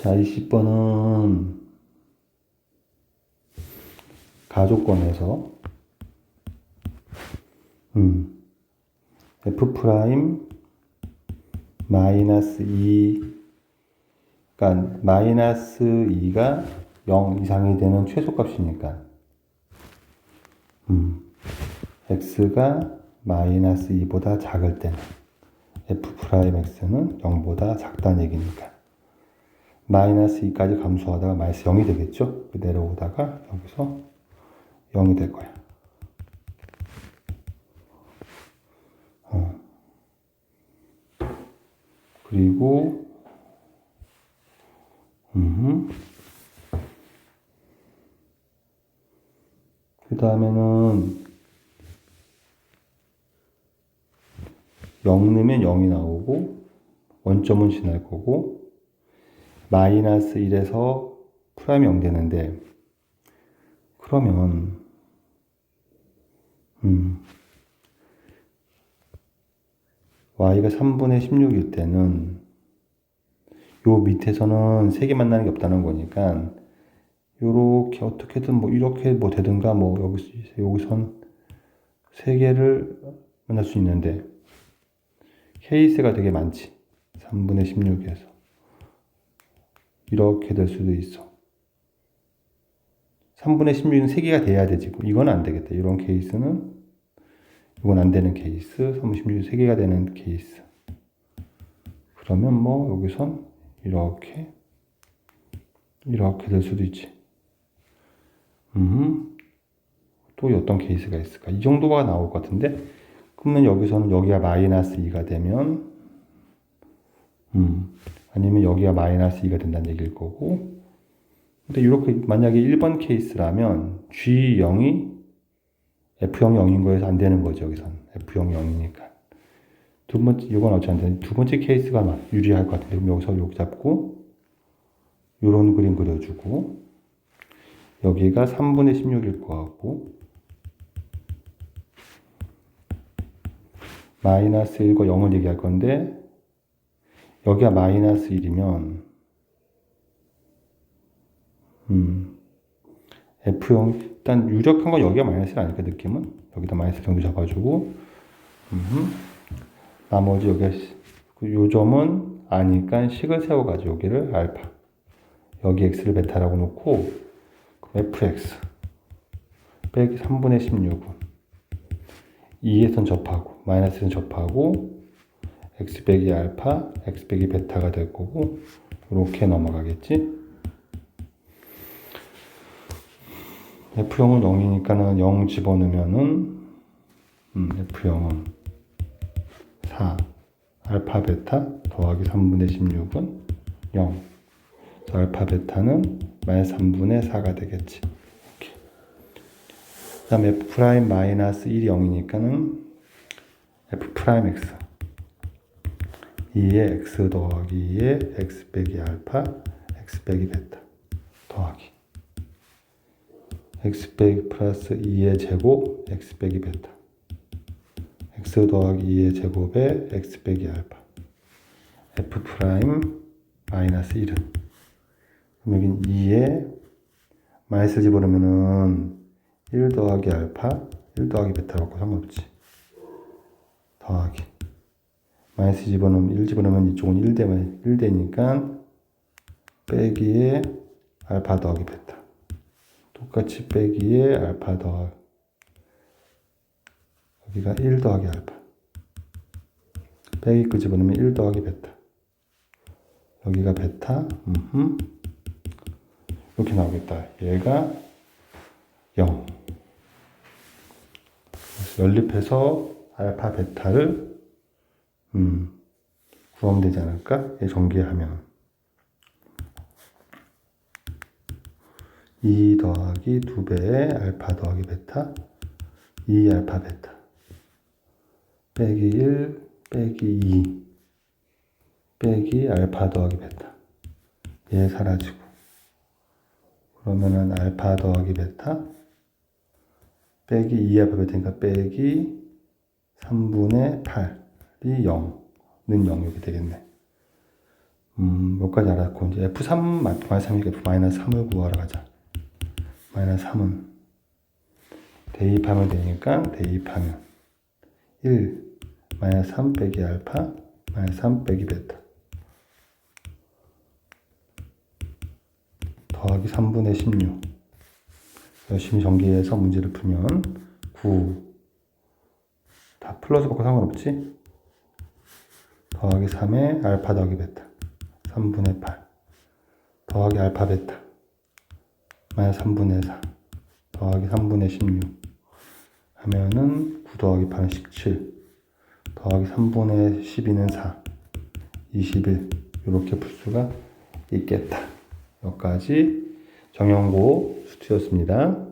자, 20번은 가족권에서 음, f 프라임 마이너스 2 그러니까 마이너스 2가 0 이상이 되는 최소값이니까. 음, x가 마이너스 2보다 작을 때는 f 프라임 x는 0보다 작다는 얘기니까 마이너스 2까지 감소하다가 마이너스 0이 되겠죠? 내려오다가 여기서 0이 될 거야. 어. 그리고 음. 그 다음에는 0 넣으면 0이 나오고 원점은 지날 거고 마이너스 1에서 프라임이 0 되는데 그러면 음 y가 3분의 16일 때는 요 밑에서는 세개 만나는 게 없다는 거니까 요렇게 어떻게든 뭐 이렇게 뭐 되든가 뭐 여기 여기선 세 개를 만날 수 있는데 케이스가 되게 많지. 3분의 16에서 이렇게 될 수도 있어. 3분의 16은 3개가 돼야 되지 이건 안 되겠다. 이런 케이스는 이건 안 되는 케이스. 3분의 16이 3개가 되는 케이스. 그러면 뭐 여기선 이렇게 이렇게 될 수도 있지. 음, 또 어떤 케이스가 있을까? 이 정도가 나올 것 같은데? 그러면 여기서는 여기가 마이너스 2가 되면 음, 아니면 여기가 마이너스 2가 된다는 얘기일 거고. 근데 이렇게 만약에 1번 케이스라면 G0이 F0 0인 거에서 안 되는 거죠 여기선. F0 0이니까. 두 번째 이건 어찌 안 되는 두 번째 케이스가 막 유리할 것 같은데. 그럼 여기서 여기 잡고 요런 그림 그려주고 여기가 3분의 16일 것 같고 마이너스 1과 0을 얘기할 건데 여기가 마이너스 1이면 음, F0 일단 유력한 건 여기가 마이너스 1 아닐까 느낌은? 여기다 마이너스 정도 잡아주고 음, 나머지 여기 그요 점은 아니까 식을 세워가지고 여기를 알파. 여기 x를 베타라고 놓고 fx 빼기 3분의 16은 2에선 접하고 마이너스는 접하고 x 빼기 알파 x 빼기 베타가 될 거고 이렇게 넘어가겠지? F0은 0이니까는 0 집어넣으면은 음, F0은 4 알파 베타 더하기 3분의 16은 0 알파 베타는 마이너스 3분의 4가 되겠지. 그 다음에 F 프라임 마이너스 1이 0이니까는 F 프라임 X 2의 X 더하기 2의 X 빼기 알파 X 빼기 베타 더하기 x 빼기 플러스 2의 제곱 x 빼기 베타 x 더하기 2의 제곱에 x 빼기 알파 f 프라임 마이너스 1은 그럼 여긴 2에 마이너스 집어넣으면은 1 더하기 알파 1 더하기 베타라고 상관없지 더하기 마이너스 집어넣으면 1 집어넣으면 이쪽은 1 되면 1 되니까 빼기에 알파 더하기 베타. 똑같이 빼기에 알파 더하기 여기가 1 더하기 알파. 빼기 끄집어 넣으면 1 더하기 베타. 여기가 베타? 음흠. 이렇게 나오겠다. 얘가 0 연립해서 알파 베타를 음, 구하면 되지 않을까? 얘 전개하면. 2 더하기 2배의 알파 더하기 베타. 2 알파 베타. 빼기 1 빼기 2 빼기 알파 더하기 베타. 얘 사라지고. 그러면은 알파 더하기 베타. 빼기 2 알파 베타니까 빼기 3분의 8 이 0는 0 이렇게 되겠네 음, 여기까지 알았고 이제 F3 마이너스 3이니까 F 마이너스 3을 구하러 가자. 마이너스 3은 대입하면 되니까 대입하면 1 마이너스 3 빼기 알파 마이너스 3 빼기 베타 더하기 3분의 16 열심히 전기해서 문제를 풀면 9 다 플러스 받고 상관없지? 더하기 3에 알파 더하기 베타. 3분의 8 더하기 알파 베타. 마이너스 3분의 4 더하기 3분의 16 하면은 9 더하기 8은 17 더하기 3분의 12는 4 21 이렇게 풀 수가 있겠다. 여기까지 정연고 수투였습니다